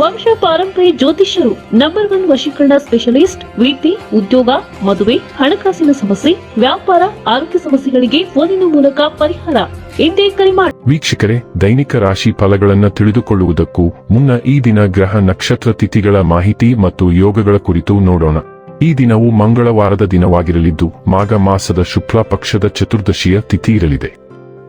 ವಂಶ ಪಾರಂಪರ್ಯ ಜ್ಯೋತಿಷ್ಯರು ನಂಬರ್ ಒನ್ ವಶೀಕರಣ ಸ್ಪೆಷಲಿಸ್ಟ್ ವಿದ್ಯೆ ಉದ್ಯೋಗ, ಮದುವೆ, ಹಣಕಾಸಿನ ಸಮಸ್ಯೆ, ವ್ಯಾಪಾರ, ಆರೋಗ್ಯ ಸಮಸ್ಯೆಗಳಿಗೆ ಫೋನಿನ ಮೂಲಕ ಪರಿಹಾರ ಎಂದೇ ಕರೆ ಮಾಡಿ ವೀಕ್ಷಕರೇ, ದೈನಿಕ ರಾಶಿ ಫಲಗಳನ್ನು ತಿಳಿದುಕೊಳ್ಳುವುದಕ್ಕೂ ಮುನ್ನ ಈ ದಿನ ಗ್ರಹ ನಕ್ಷತ್ರ ತಿಥಿಗಳ ಮಾಹಿತಿ ಮತ್ತು ಯೋಗಗಳ ಕುರಿತು ನೋಡೋಣ. ಈ ದಿನವು ಮಂಗಳವಾರದ ದಿನವಾಗಿರಲಿದ್ದು, ಮಾಘ ಮಾಸದ ಶುಕ್ಲ ಪಕ್ಷದ ಚತುರ್ದಶಿಯ ತಿಥಿ ಇರಲಿದೆ.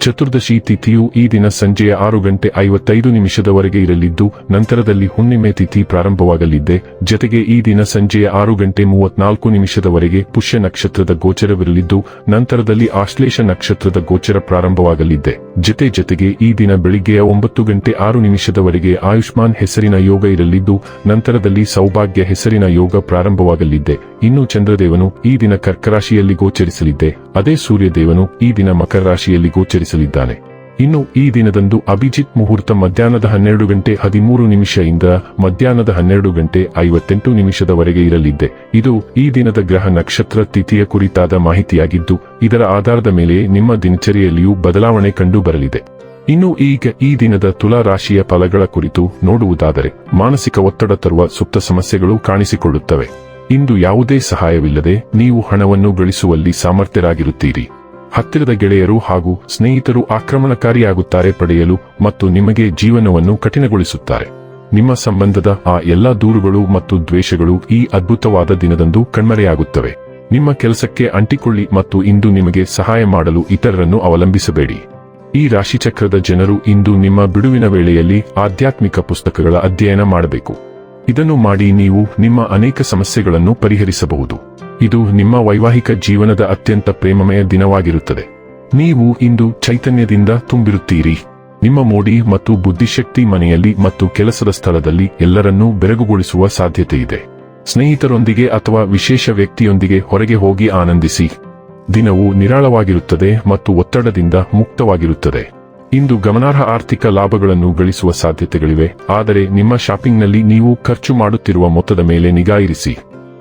ಚತುರ್ದಶಿ ತಿಥಿಯು ಈ ದಿನ ಸಂಜೆಯ ಆರು ಗಂಟೆ ಐವತ್ತೈದು ನಿಮಿಷದವರೆಗೆ ಇರಲಿದ್ದು, ನಂತರದಲ್ಲಿ ಹುಣ್ಣಿಮೆ ತಿಥಿ ಪ್ರಾರಂಭವಾಗಲಿದ್ದೆ. ಜತೆಗೆ ಈ ದಿನ ಸಂಜೆಯ ಆರು ಗಂಟೆ ಮೂವತ್ನಾಲ್ಕು ನಿಮಿಷದವರೆಗೆ ಪುಷ್ಯ ನಕ್ಷತ್ರದ ಗೋಚರವಿರಲಿದ್ದು, ನಂತರದಲ್ಲಿ ಆಶ್ಲೇಷ ನಕ್ಷತ್ರದ ಗೋಚರ ಪ್ರಾರಂಭವಾಗಲಿದ್ದೆ. ಜತೆ ಜತೆಗೆ ಈ ದಿನ ಬೆಳಿಗ್ಗೆಯ ಒಂಬತ್ತು ಗಂಟೆ ಆರು ನಿಮಿಷದವರೆಗೆ ಆಯುಷ್ಮಾನ್ ಹೆಸರಿನ ಯೋಗ ಇರಲಿದ್ದು, ನಂತರದಲ್ಲಿ ಸೌಭಾಗ್ಯ ಹೆಸರಿನ ಯೋಗ ಪ್ರಾರಂಭವಾಗಲಿದ್ದೆ. ಇನ್ನು ಚಂದ್ರದೇವನು ಈ ದಿನ ಕರ್ಕರಾಶಿಯಲ್ಲಿ ಗೋಚರಿಸಲಿದ್ದೆ. ಅದೇ ಸೂರ್ಯದೇವನು ಈ ದಿನ ಮಕರ ರಾಶಿಯಲ್ಲಿ ಗೋಚರಿಸಲಿದ್ದಾನೆ. ಇನ್ನು ಈ ದಿನದಂದು ಅಭಿಜಿತ್ ಮುಹೂರ್ತ ಮಧ್ಯಾಹ್ನದ ಹನ್ನೆರಡು ಗಂಟೆ ಹದಿಮೂರು ನಿಮಿಷದಿಂದ ಮಧ್ಯಾಹ್ನದ ಹನ್ನೆರಡು ಗಂಟೆ ಐವತ್ತೆಂಟು ನಿಮಿಷದವರೆಗೆ ಇರಲಿದ್ದೆ. ಇದು ಈ ದಿನದ ಗ್ರಹ ನಕ್ಷತ್ರ ತಿಥಿಯ ಕುರಿತಾದ ಮಾಹಿತಿಯಾಗಿದ್ದು, ಇದರ ಆಧಾರದ ಮೇಲೆ ನಿಮ್ಮ ದಿನಚರಿಯಲ್ಲಿಯೂ ಬದಲಾವಣೆ ಕಂಡು ಬರಲಿದೆ ಇನ್ನು ಈಗ ಈ ದಿನದ ತುಲಾ ರಾಶಿಯ ಫಲಗಳ ಕುರಿತು ನೋಡುವುದಾದರೆ, ಮಾನಸಿಕ ಒತ್ತಡ ತರುವ ಸುಪ್ತ ಸಮಸ್ಯೆಗಳು ಕಾಣಿಸಿಕೊಳ್ಳುತ್ತವೆ. ಇಂದು ಯಾವುದೇ ಸಹಾಯವಿಲ್ಲದೆ ನೀವು ಹಣವನ್ನು ಗಳಿಸುವಲ್ಲಿ ಸಾಮರ್ಥ್ಯರಾಗಿರುತ್ತೀರಿ. ಹತ್ತಿರದ ಗೆಳೆಯರು ಹಾಗೂ ಸ್ನೇಹಿತರು ಆಕ್ರಮಣಕಾರಿಯಾಗುತ್ತಾರೆ ಪಡೆಯಲು ಮತ್ತು ನಿಮಗೆ ಜೀವನವನ್ನು ಕಠಿಣಗೊಳಿಸುತ್ತಾರೆ. ನಿಮ್ಮ ಸಂಬಂಧದ ಆ ಎಲ್ಲಾ ದೂರುಗಳು ಮತ್ತು ದ್ವೇಷಗಳು ಈ ಅದ್ಭುತವಾದ ದಿನದಂದು ಕಣ್ಮರೆಯಾಗುತ್ತವೆ. ನಿಮ್ಮ ಕೆಲಸಕ್ಕೆ ಅಂಟಿಕೊಳ್ಳಿ ಮತ್ತು ಇಂದು ನಿಮಗೆ ಸಹಾಯ ಮಾಡಲು ಇತರರನ್ನು ಅವಲಂಬಿಸಬೇಡಿ. ಈ ರಾಶಿಚಕ್ರದ ಜನರು ಇಂದು ನಿಮ್ಮ ಬಿಡುವಿನ ವೇಳೆಯಲ್ಲಿ ಆಧ್ಯಾತ್ಮಿಕ ಪುಸ್ತಕಗಳ ಅಧ್ಯಯನ ಮಾಡಬೇಕು. ಇದನ್ನು ಮಾಡಿ ನೀವು ನಿಮ್ಮ ಅನೇಕ ಸಮಸ್ಯೆಗಳನ್ನು ಪರಿಹರಿಸಬಹುದು. ಇದು ನಿಮ್ಮ ವೈವಾಹಿಕ ಜೀವನದ ಅತ್ಯಂತ ಪ್ರೇಮಮಯ ದಿನವಾಗಿರುತ್ತದೆ. ನೀವು ಇಂದು ಚೈತನ್ಯದಿಂದ ತುಂಬಿರುತ್ತೀರಿ. ನಿಮ್ಮ ಮೋಡಿ ಮತ್ತು ಬುದ್ಧಿಶಕ್ತಿ ಮನೆಯಲ್ಲಿ ಮತ್ತು ಕೆಲಸದ ಸ್ಥಳದಲ್ಲಿ ಎಲ್ಲರನ್ನೂ ಬೆರಗುಗೊಳಿಸುವ ಸಾಧ್ಯತೆಯಿದೆ. ಸ್ನೇಹಿತರೊಂದಿಗೆ ಅಥವಾ ವಿಶೇಷ ವ್ಯಕ್ತಿಯೊಂದಿಗೆ ಹೊರಗೆ ಹೋಗಿ ಆನಂದಿಸಿ. ದಿನವು ನಿರಾಳವಾಗಿರುತ್ತದೆ ಮತ್ತು ಒತ್ತಡದಿಂದ ಮುಕ್ತವಾಗಿರುತ್ತದೆ. ಇಂದು ಗಮನಾರ್ಹ ಆರ್ಥಿಕ ಲಾಭಗಳನ್ನು ಗಳಿಸುವ ಸಾಧ್ಯತೆಗಳಿವೆ. ಆದರೆ ನಿಮ್ಮ ಶಾಪಿಂಗ್ನಲ್ಲಿ ನೀವು ಖರ್ಚು ಮಾಡುತ್ತಿರುವ ಮೊತ್ತದ ಮೇಲೆ ನಿಗಾ ಇರಿಸಿ.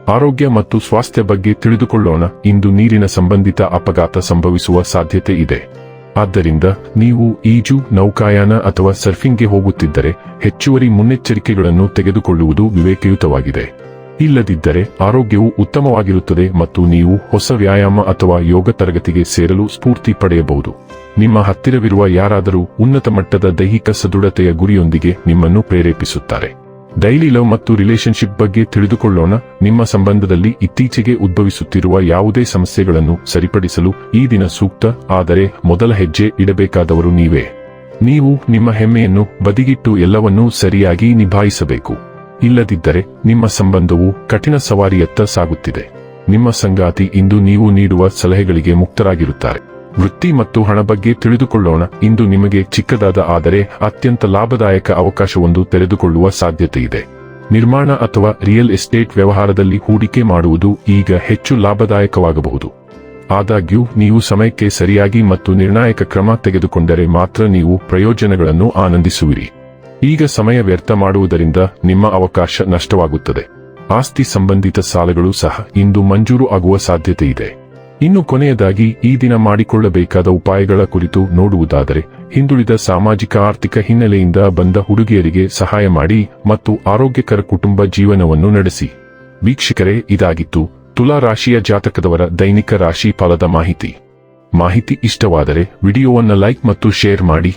ಆರೋಗ್ಯ ಮತ್ತು ಸ್ವಾಸ್ಥ್ಯ ಬಗ್ಗೆ ತಿಳಿದುಕೊಳ್ಳೋಣ. ಇಂದು ನೀರಿನ ಸಂಬಂಧಿತ ಅಪಘಾತ ಸಂಭವಿಸುವ ಸಾಧ್ಯತೆ ಇದೆ. ಆದ್ದರಿಂದ ನೀವು ಈಜು, ನೌಕಾಯಾನ ಅಥವಾ ಸರ್ಫಿಂಗ್ಗೆ ಹೋಗುತ್ತಿದ್ದರೆ ಹೆಚ್ಚುವರಿ ಮುನ್ನೆಚ್ಚರಿಕೆಗಳನ್ನು ತೆಗೆದುಕೊಳ್ಳುವುದು ವಿವೇಕಯುತವಾಗಿದೆ. ಇಲ್ಲದಿದ್ದರೆ ಆರೋಗ್ಯವು ಉತ್ತಮವಾಗಿರುತ್ತದೆ ಮತ್ತು ನೀವು ಹೊಸ ವ್ಯಾಯಾಮ ಅಥವಾ ಯೋಗ ತರಗತಿಗೆ ಸೇರಲು ಸ್ಫೂರ್ತಿ ಪಡೆಯಬಹುದು. ನಿಮ್ಮ ಹತ್ತಿರವಿರುವ ಯಾರಾದರೂ ಉನ್ನತ ಮಟ್ಟದ ದೈಹಿಕ ಸದೃಢತೆಯ ಗುರಿಯೊಂದಿಗೆ ನಿಮ್ಮನ್ನು ಪ್ರೇರೇಪಿಸುತ್ತಾರೆ. ಡೈಲಿ ಲವ್ ಮತ್ತು ರಿಲೇಶನ್ಶಿಪ್ ಬಗ್ಗೆ ತಿಳಿದುಕೊಳ್ಳೋಣ. ನಿಮ್ಮ ಸಂಬಂಧದಲ್ಲಿ ಇತ್ತೀಚೆಗೆ ಉದ್ಭವಿಸುತ್ತಿರುವ ಯಾವುದೇ ಸಮಸ್ಯೆಗಳನ್ನು ಸರಿಪಡಿಸಲು ಈ ದಿನ ಸೂಕ್ತ, ಆದರೆ ಮೊದಲ ಹೆಜ್ಜೆ ಇಡಬೇಕಾದವರು ನೀವೇ. ನೀವು ನಿಮ್ಮ ಹೆಮ್ಮೆಯನ್ನು ಬದಿಗಿಟ್ಟು ಎಲ್ಲವನ್ನೂ ಸರಿಯಾಗಿ ನಿಭಾಯಿಸಬೇಕು. ಇಲ್ಲದಿದ್ದರೆ ನಿಮ್ಮ ಸಂಬಂಧವು ಕಠಿಣ ಸವಾರಿಯತ್ತ ಸಾಗುತ್ತಿದೆ. ನಿಮ್ಮ ಸಂಗಾತಿ ಇಂದು ನೀವು ನೀಡುವ ಸಲಹೆಗಳಿಗೆ ಮುಕ್ತರಾಗಿರುತ್ತಾರೆ. ವೃತ್ತಿ ಮತ್ತು ಹಣ ಬಗ್ಗೆ ತಿಳಿದುಕೊಳ್ಳೋಣ. ಇಂದು ನಿಮಗೆ ಚಿಕ್ಕದಾದ ಆದರೆ ಅತ್ಯಂತ ಲಾಭದಾಯಕ ಅವಕಾಶವೊಂದು ತೆರೆದುಕೊಳ್ಳುವ ಸಾಧ್ಯತೆ ಇದೆ ನಿರ್ಮಾಣ ಅಥವಾ ರಿಯಲ್ ಎಸ್ಟೇಟ್ ವ್ಯವಹಾರದಲ್ಲಿ ಹೂಡಿಕೆ ಮಾಡುವುದು ಈಗ ಹೆಚ್ಚು ಲಾಭದಾಯಕವಾಗಬಹುದು. ಆದಾಗ್ಯೂ, ನೀವು ಸಮಯಕ್ಕೆ ಸರಿಯಾಗಿ ಮತ್ತು ನಿರ್ಣಾಯಕ ಕ್ರಮ ತೆಗೆದುಕೊಂಡರೆ ಮಾತ್ರ ನೀವು ಪ್ರಯೋಜನಗಳನ್ನು ಆನಂದಿಸುವಿರಿ. ಈಗ ಸಮಯ ವ್ಯರ್ಥ ಮಾಡುವುದರಿಂದ ನಿಮ್ಮ ಅವಕಾಶ ನಷ್ಟವಾಗುತ್ತದೆ. ಆಸ್ತಿ ಸಂಬಂಧಿತ ಸಾಲಗಳು ಸಹ ಇಂದು ಮಂಜೂರು ಆಗುವ ಸಾಧ್ಯತೆ ಇದೆ. ಇನ್ನು ಕೊನೆಯದಾಗಿ, ಈ ದಿನ ಮಾಡಿಕೊಳ್ಳಬೇಕಾದ ಉಪಾಯಗಳ ಕುರಿತು ನೋಡುವುದಾದರೆ, ಹಿಂದುಳಿದ ಸಾಮಾಜಿಕ ಆರ್ಥಿಕ ಹಿನ್ನೆಲೆಯಿಂದ ಬಂದ ಹುಡುಗಿಯರಿಗೆ ಸಹಾಯ ಮಾಡಿ ಮತ್ತು ಆರೋಗ್ಯಕರ ಕುಟುಂಬ ಜೀವನವನ್ನು ನಡೆಸಿ. ವೀಕ್ಷಕರೇ, ಇದಾಗಿತ್ತು ತುಲಾ ರಾಶಿಯ ಜಾತಕದವರ ದೈನಿಕ ರಾಶಿ ಫಲದ ಮಾಹಿತಿ. ಮಾಹಿತಿ ಇಷ್ಟವಾದರೆ ವಿಡಿಯೋವನ್ನು ಲೈಕ್ ಮತ್ತು ಶೇರ್ ಮಾಡಿ.